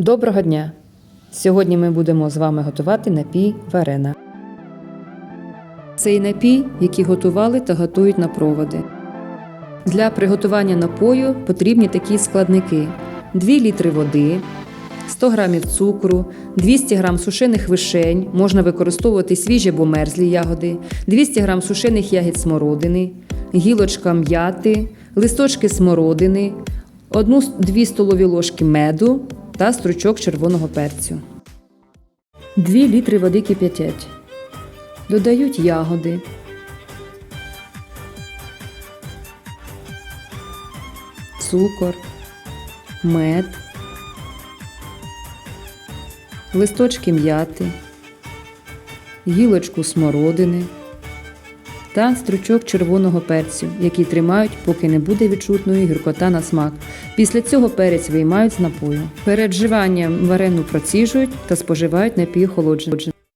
Доброго дня! Сьогодні ми будемо з вами готувати напій варена. Цей напій, який готували та готують на проводи. Для приготування напою потрібні такі складники: 2 літри води, 100 г цукру, 200 г сушених вишень, можна використовувати свіжі або мерзлі ягоди, 200 г сушених ягід смородини, гілочка м'яти, листочки смородини, 1-2 столові ложки меду та стручок червоного перцю. 2 літри води кип'ятять. Додають ягоди. Цукор, мед, листочки м'яти, гілочку смородини та стручок червоного перцю, який тримають, поки не буде відчутної гіркота на смак. Після цього перець виймають з напою. Перед вживанням варену проціжують та споживають напій охолоджений.